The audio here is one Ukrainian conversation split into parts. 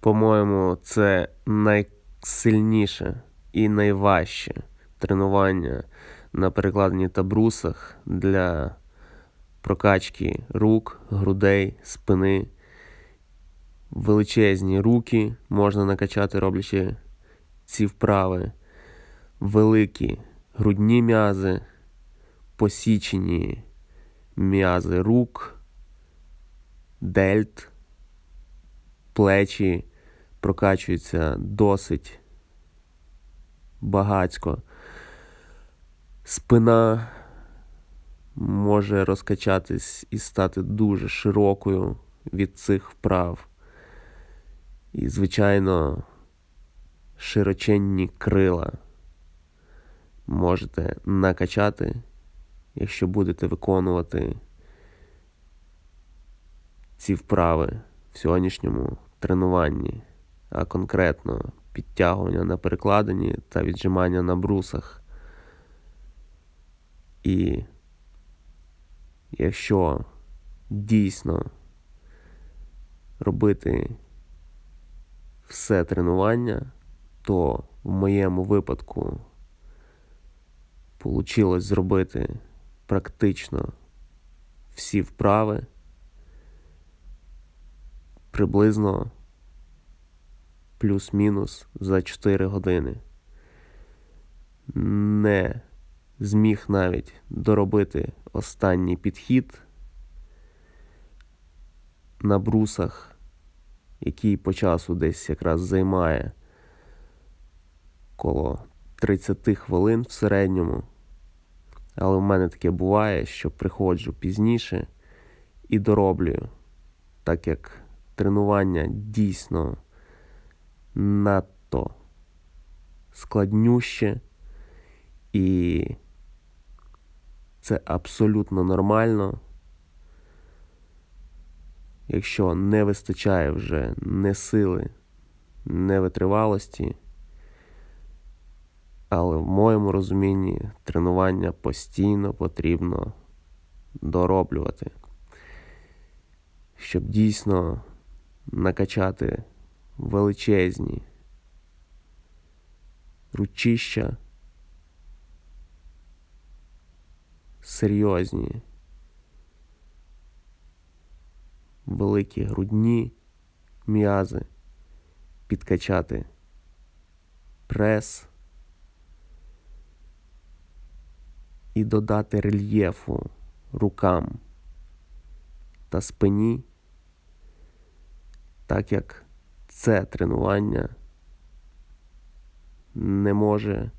По-моєму, це найсильніше і найважче тренування на перекладині та брусах для прокачки рук, грудей, спини. Величезні руки можна накачати, роблячи ці вправи, великі грудні м'язи, посічені м'язи рук, дельт, плечі прокачуються досить багацько. Спина може розкачатись і стати дуже широкою від цих вправ. І, звичайно, широченні крила можете накачати, якщо будете виконувати ці вправи в сьогоднішньому тренуванні, а конкретно підтягування на перекладині та віджимання на брусах. І якщо дійсно робити все тренування, то в моєму випадку вийшло зробити практично всі вправи приблизно плюс-мінус за 4 години. Не зміг навіть доробити останній підхід на брусах, який по часу десь якраз займає коло 30 хвилин в середньому. Але в мене таке буває, що приходжу пізніше і дороблюю, так як тренування дійсно надто складнюще, і це абсолютно нормально. Якщо не вистачає вже не сили, не витривалості, але в моєму розумінні тренування постійно потрібно дороблювати, щоб дійсно накачати величезні. Ручища, серйозні, великі грудні м'язи, підкачати прес. І додати рельєфу рукам та спині так як це тренування не може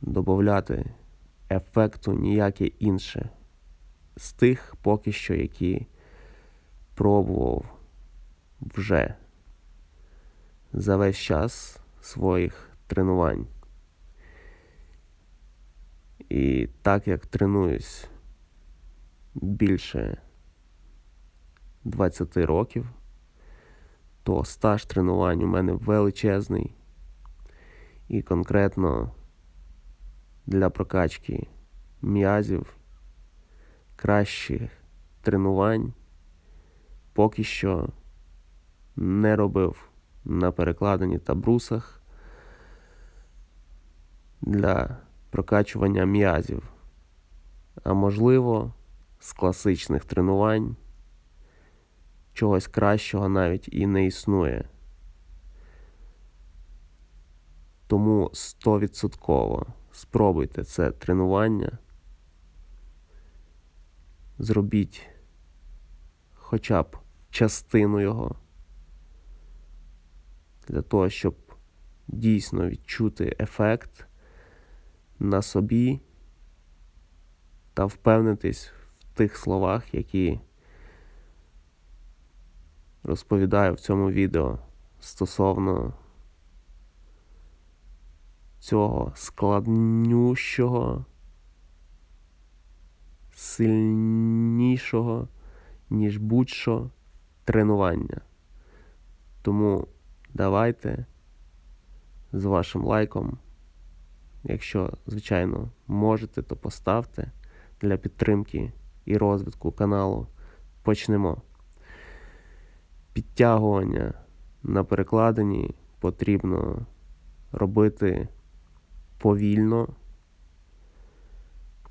додати ефекту ніяке інше з тих поки що, які пробував вже за весь час своїх тренувань. І так як тренуюсь більше 20 років, то стаж тренувань у мене величезний. І конкретно для прокачки м'язів кращих тренувань поки що не робив на перекладині та брусах для прокачування м'язів. А можливо, з класичних тренувань чогось кращого навіть і не існує. Тому стовідсотково спробуйте це тренування. Зробіть хоча б частину його для того, щоб дійсно відчути ефект на собі та впевнитись в тих словах, які розповідаю в цьому відео стосовно цього складнющого, сильнішого, ніж будь-що тренування. Тому давайте з вашим лайком. Якщо, звичайно, можете, то поставте для підтримки і розвитку каналу. Почнемо Підтягування на перекладині потрібно робити повільно,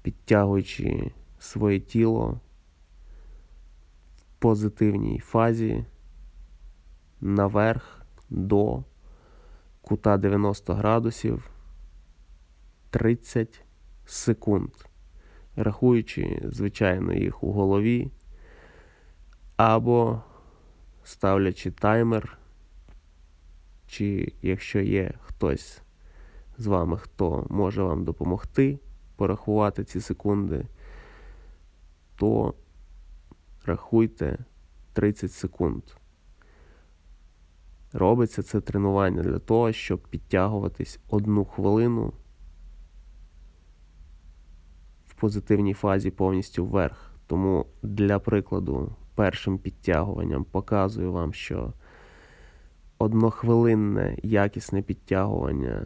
підтягуючи своє тіло в позитивній фазі наверх до кута 90 градусів 30 секунд, рахуючи, звичайно, їх у голові або ставлячи таймер, чи якщо є хтось з вами, хто може вам допомогти порахувати ці секунди, то рахуйте 30 секунд. Робиться це тренування для того, щоб підтягуватись одну хвилину в позитивній фазі повністю вверх. Тому для прикладу, першим підтягуванням показую вам, що однохвилинне якісне підтягування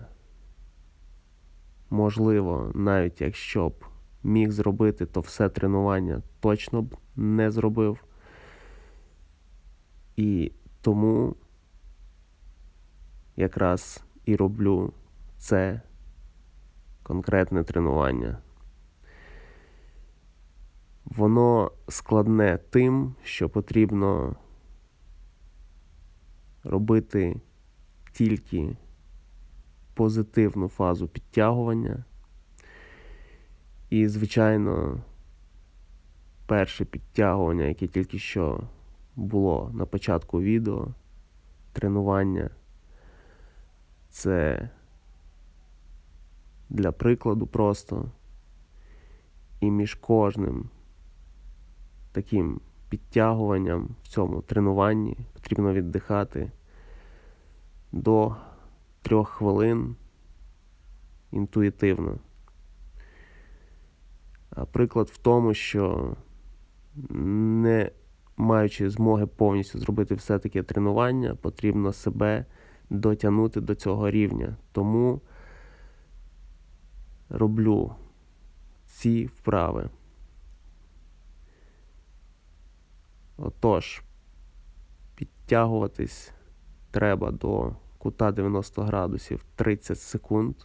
можливо, навіть якщо б міг зробити, то все тренування точно б не зробив. І тому якраз і роблю це конкретне тренування. Воно складне тим, що потрібно робити тільки позитивну фазу підтягування. І, звичайно, перше підтягування, яке тільки що було на початку відео, тренування, це для прикладу просто. І між кожним таким підтягуванням в цьому тренуванні потрібно віддихати до трьох хвилин інтуїтивно. Приклад в тому, що не маючи змоги повністю зробити все таке тренування, потрібно себе дотягнути до цього рівня. Тому роблю ці вправи. Отож, підтягуватись треба до кута 90 градусів 30 секунд.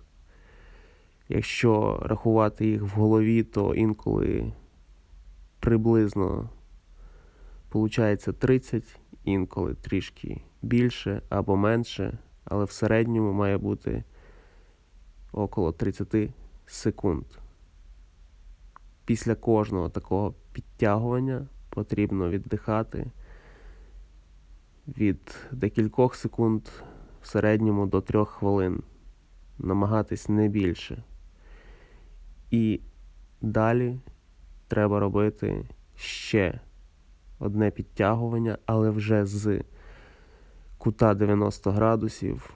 Якщо рахувати їх в голові, то інколи приблизно виходить 30, інколи трішки більше або менше, але в середньому має бути около 30 секунд. Після кожного такого підтягування потрібно віддихати від декількох секунд в середньому до 3 хвилин. Намагатись не більше. І далі треба робити ще одне підтягування, але вже з кута 90 градусів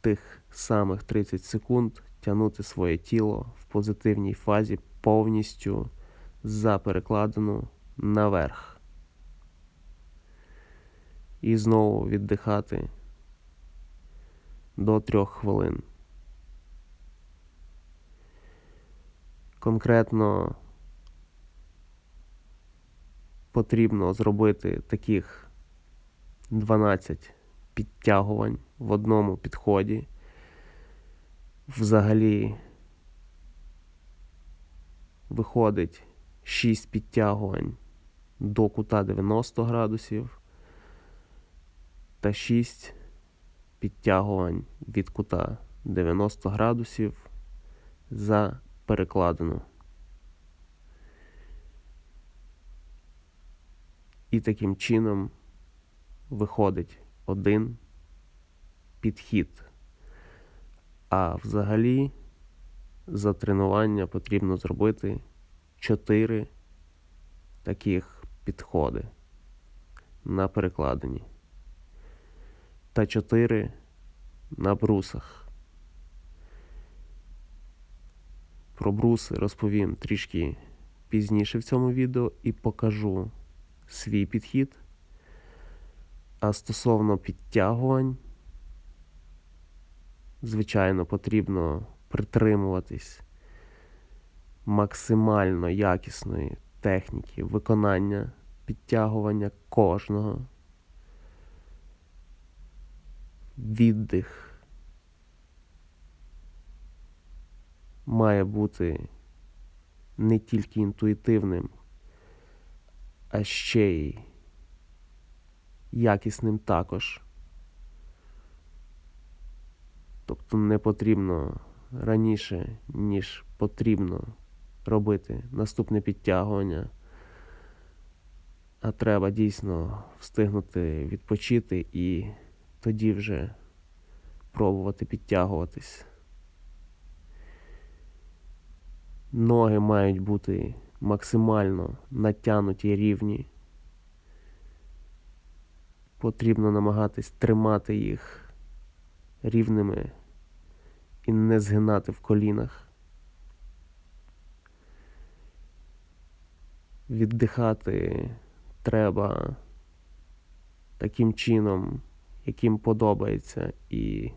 тих самих 30 секунд тягнути своє тіло в позитивній фазі повністю за перекладину наверх. І знову віддихати до трьох хвилин. Конкретно потрібно зробити таких 12 підтягувань в одному підході. Взагалі виходить 6 підтягувань до кута 90 градусів та 6 підтягувань від кута 90 градусів за перекладину. І таким чином виходить один підхід. А взагалі за тренування потрібно зробити 4 таких підходи на перекладині та 4 на брусах. Про бруси розповім трішки пізніше в цьому відео і покажу свій підхід. А стосовно підтягувань, звичайно, потрібно притримуватись максимально якісної техніки виконання підтягування кожного. Віддих має бути не тільки інтуїтивним, а ще й якісним також. Тобто не потрібно раніше, ніж потрібно робити наступне підтягування, а треба дійсно встигнути відпочити і тоді вже пробувати підтягуватись. Ноги мають бути максимально натянуті рівні. Потрібно намагатись тримати їх рівними і не згинати в колінах. Віддихати треба таким чином, яким подобається, і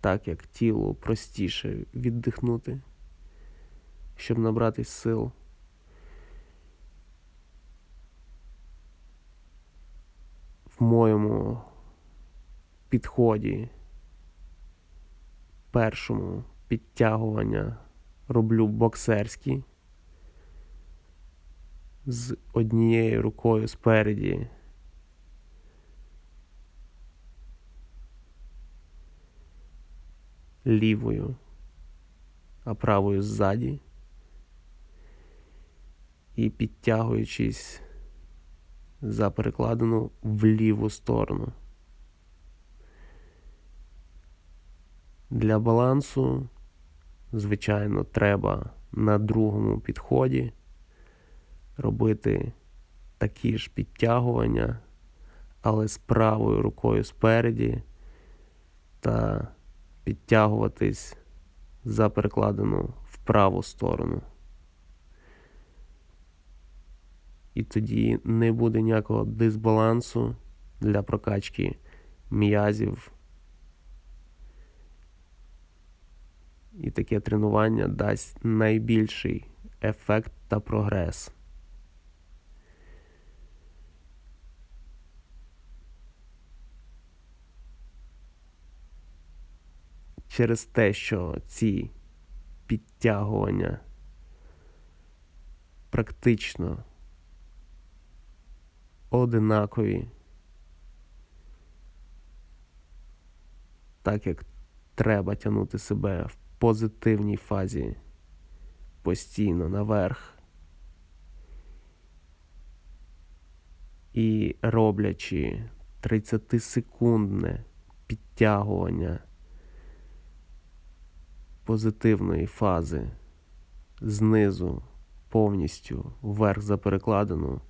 так як тілу простіше віддихнути, щоб набратись сил. В моєму підході першому підтягування роблю боксерські з однією рукою спереді. Лівою, а правою ззаді. І підтягуючись за перекладину в ліву сторону. Для балансу, звичайно, треба на другому підході робити такі ж підтягування, але з правою рукою спереді та підтягуватись за перекладину в праву сторону. І тоді не буде ніякого дисбалансу для прокачки м'язів. І таке тренування дасть найбільший ефект та прогрес. Через те, що ці підтягування практично одинакові, так як треба тягнути себе в позитивній фазі постійно наверх. І роблячи 30-секундне підтягування позитивної фази знизу повністю вверх за перекладину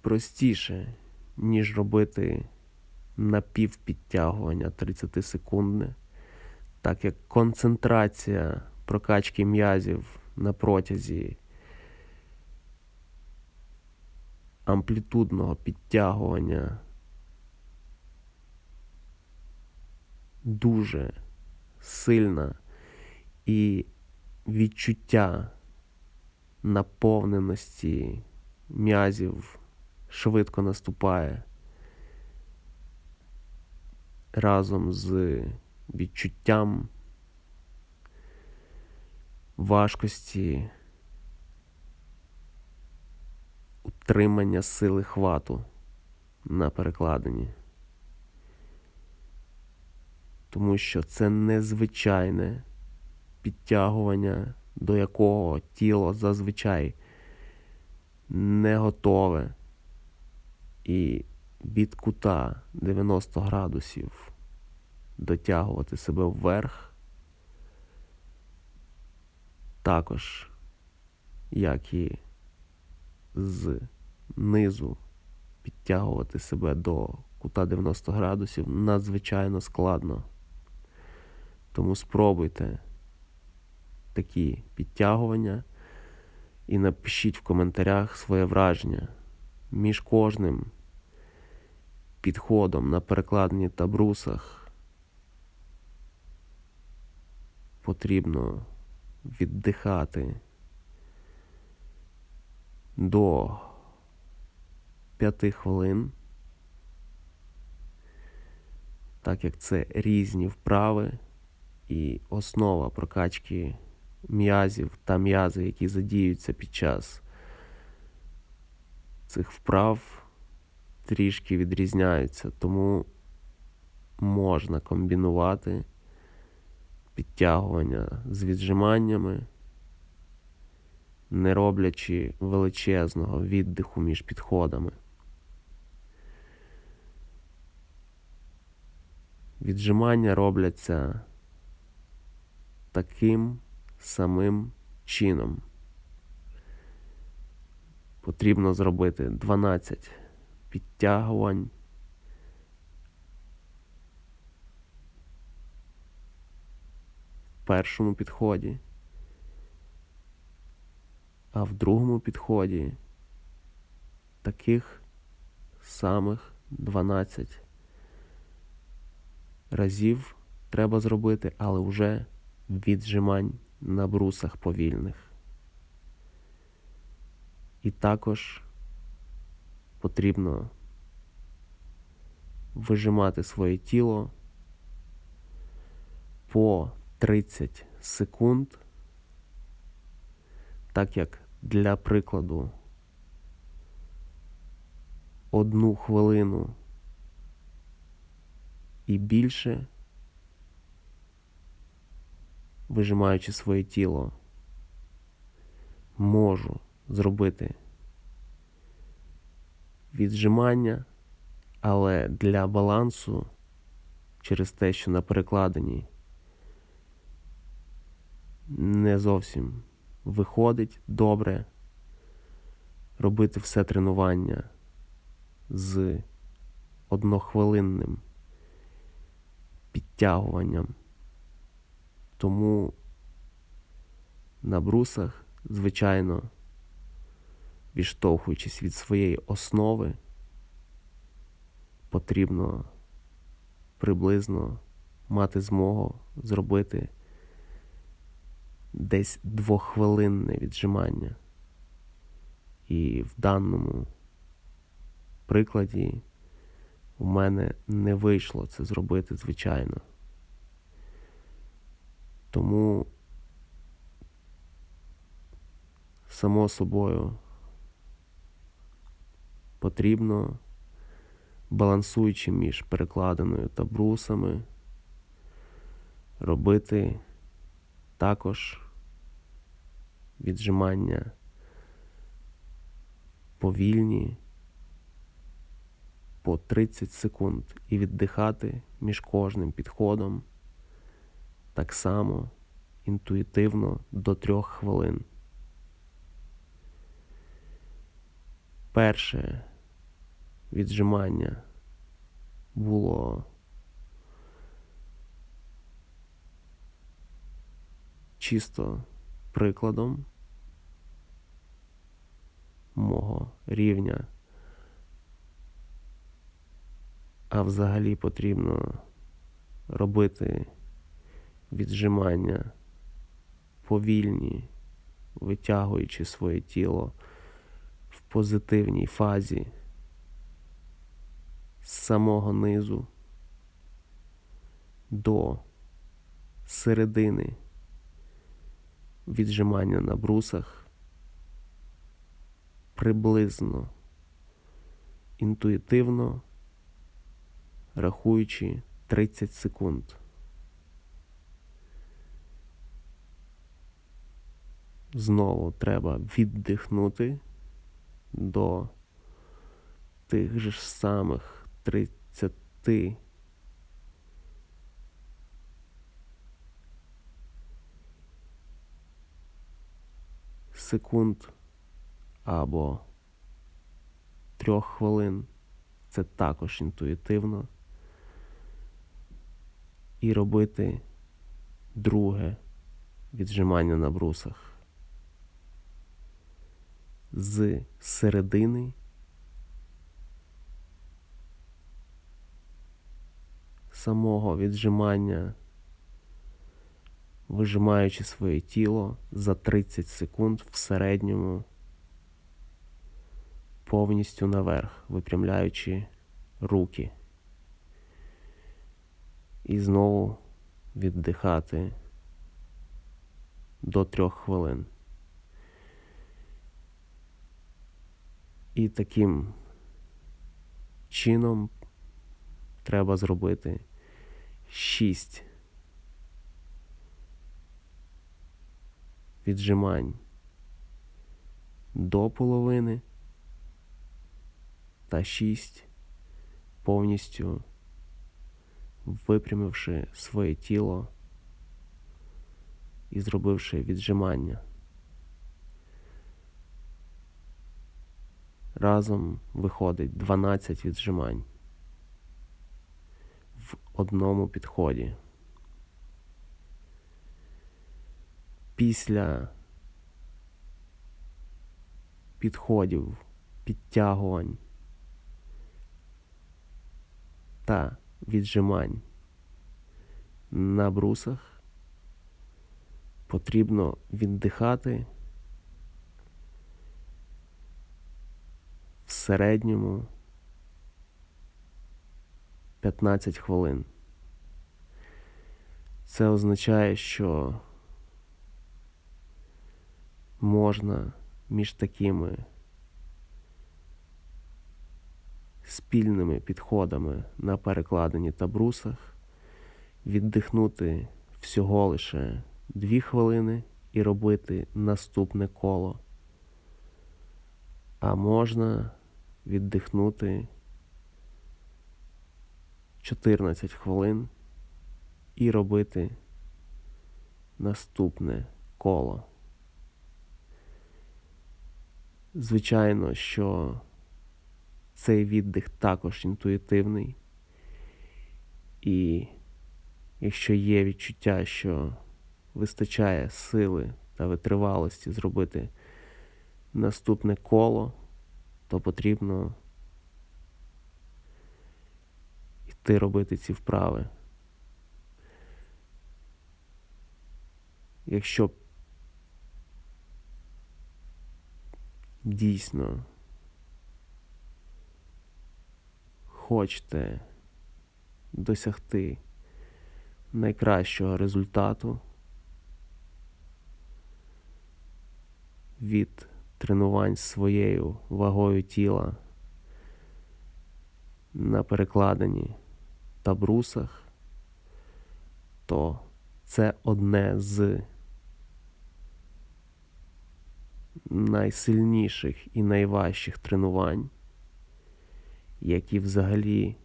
простіше, ніж робити напівпідтягування 30 секундне, так як концентрація прокачки м'язів на протязі амплітудного підтягування дуже сильна і відчуття наповненості м'язів швидко наступає разом з відчуттям важкості утримання сили хвату на перекладині. Тому що це незвичайне підтягування, до якого тіло зазвичай не готове і від кута 90 градусів дотягувати себе вверх, також, як і з низу підтягувати себе до кута 90 градусів надзвичайно складно. Тому спробуйте такі підтягування і напишіть в коментарях своє враження між кожним підходом на перекладні та брусах. Потрібно віддихати до 5 хвилин, так як це різні вправи і основа прокачки м'язів та м'язи, які задіються під час цих вправ, трішки відрізняються, тому можна комбінувати підтягування з віджиманнями, не роблячи величезного віддиху між підходами. Віджимання робляться таким самим чином. Потрібно зробити 12 підтягувань. В першому підході, а в другому підході таких самих 12 разів треба зробити, але вже віджимань на брусах повільних. І також потрібно вижимати своє тіло по 30 секунд, так як для прикладу одну хвилину і більше, вижимаючи своє тіло, можу зробити віджимання, але для балансу через те, що на перекладині не зовсім виходить добре робити все тренування з однохвилинним підтягуванням. Тому на брусах, звичайно, відштовхуючись від своєї основи, потрібно приблизно мати змогу зробити десь двоххвилинне віджимання. І в даному прикладі у мене не вийшло це зробити, звичайно. Тому, само собою, потрібно, балансуючи між перекладиною та брусами, робити також віджимання повільні по 30 секунд і віддихати між кожним підходом так само інтуїтивно до 3 хвилин. Перше віджимання було чисто прикладом мого рівня, а взагалі потрібно робити віджимання повільні, витягуючи своє тіло в позитивній фазі з самого низу до середини віджимання на брусах приблизно інтуїтивно рахуючи 30 секунд. Знову треба віддихнути до тих же ж самих 30 секунд або трьох хвилин. Це також інтуїтивно. І робити друге віджимання на брусах з середини самого віджимання, вижимаючи своє тіло за 30 секунд в середньому повністю наверх, випрямляючи руки. І знову віддихати до трьох хвилин. І таким чином треба зробити шість віджимань до половини та шість повністю випрямивши своє тіло і зробивши віджимання. Разом виходить 12 віджимань в одному підході. Після підходів, підтягувань та віджимань на брусах потрібно віддихати в середньому 15 хвилин. Це означає, що можна між такими спільними підходами на перекладині та брусах віддихнути всього лише 2 хвилини і робити наступне коло. А можна віддихнути 14 хвилин і робити наступне коло. Звичайно, що цей віддих також інтуїтивний, і якщо є відчуття, що вистачає сили та витривалості зробити наступне коло, то потрібно йти робити ці вправи. Якщо дійсно хочете досягти найкращого результату від тренувань своєю вагою тіла на перекладині та брусах, то це одне з найсильніших і найважчих тренувань, які взагалі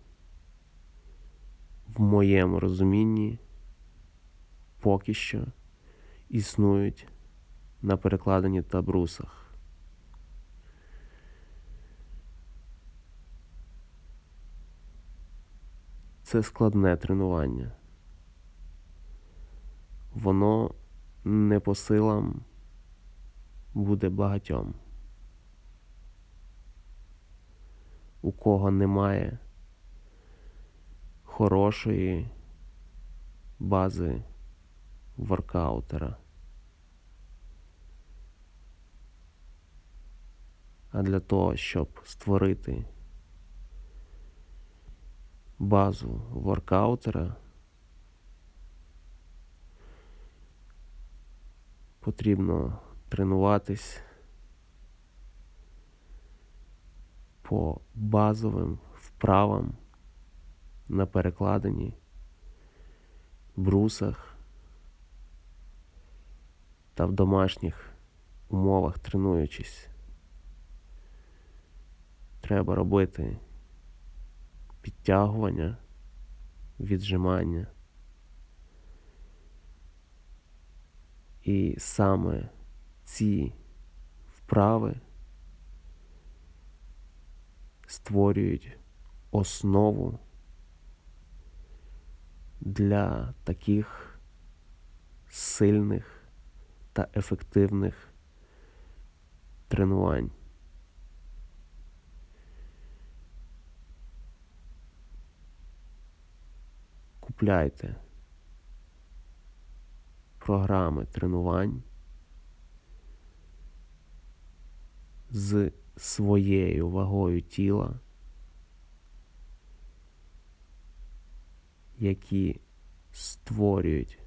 в моєму розумінні поки що існують на перекладині та брусах. Це складне тренування. Воно не по силам буде багатьом. У кого немає хорошої бази воркаутера. А для того, щоб створити базу воркаутера, потрібно тренуватись по базовим вправам на перекладині, брусах та в домашніх умовах тренуючись. Треба робити підтягування, віджимання. І саме ці вправи створюють основу для таких сильних та ефективних тренувань. Купляйте програми тренувань з своєю вагою тіла, які створюють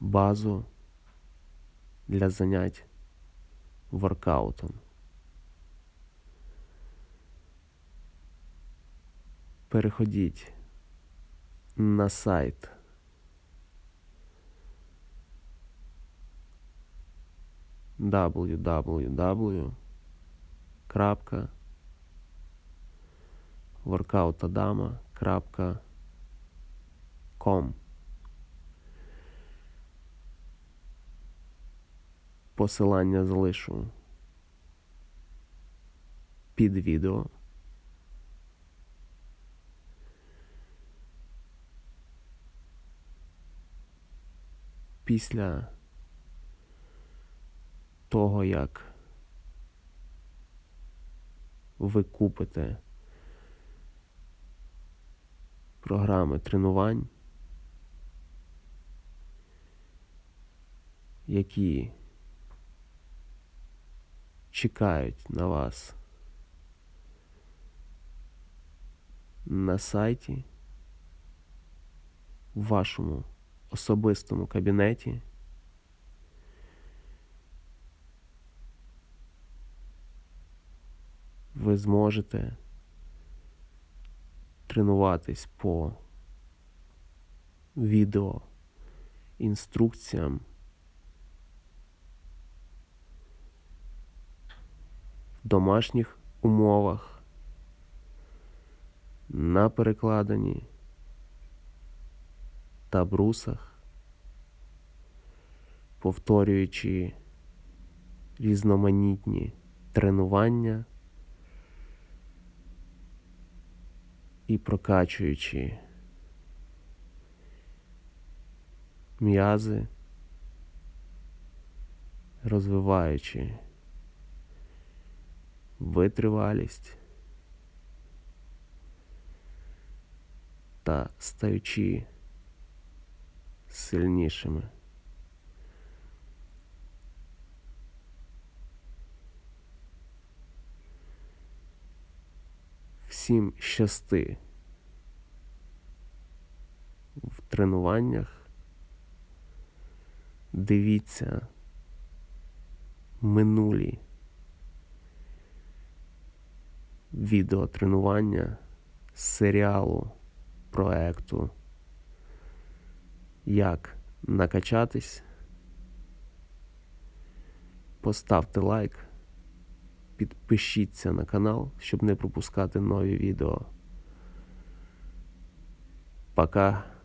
базу для занять воркаутом. Переходіть на сайт www.workoutadama.com Посилання залишу під відео. Після того, як ви купите програми тренувань, які чекають на вас на сайті, в вашому особистому кабінеті. Ви зможете тренуватись по відео інструкціям в домашніх умовах на перекладині та брусах, повторюючи різноманітні тренування і прокачуючи м'язи, розвиваючи витривалість та стаючи сильнішими. Всім щасти в тренуваннях. Дивіться минулі відеотренування серіалу проекту Як накачатись. Поставте лайк, підпишіться на канал, щоб не пропускати нові відео. Пока.